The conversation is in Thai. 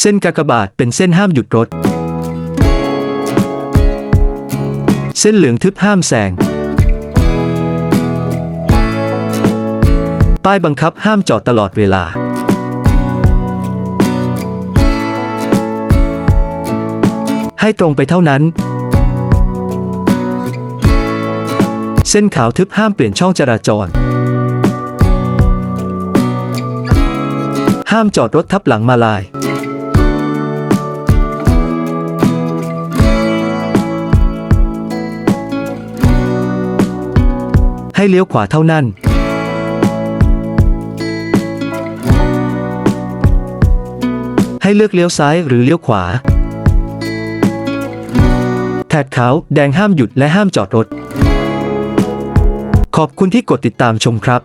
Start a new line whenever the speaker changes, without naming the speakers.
เส้นกากบาทเป็นเส้นห้ามหยุดรถ เส้นเหลืองทึบห้ามแซง ป้ายบังคับห้ามจอดตลอดเวลา ให้ตรงไปเท่านั้น เส้นขาวทึบห้ามเปลี่ยนช่องจราจร ห้ามจอดรถทับหลังมาลาย ให้เลี้ยวขวาเท่านั้น ให้เลือกเลี้ยวซ้ายหรือเลี้ยวขวา แถบขาวแดงห้ามหยุดและห้ามจอดรถ ขอบคุณที่กดติดตามชมครับ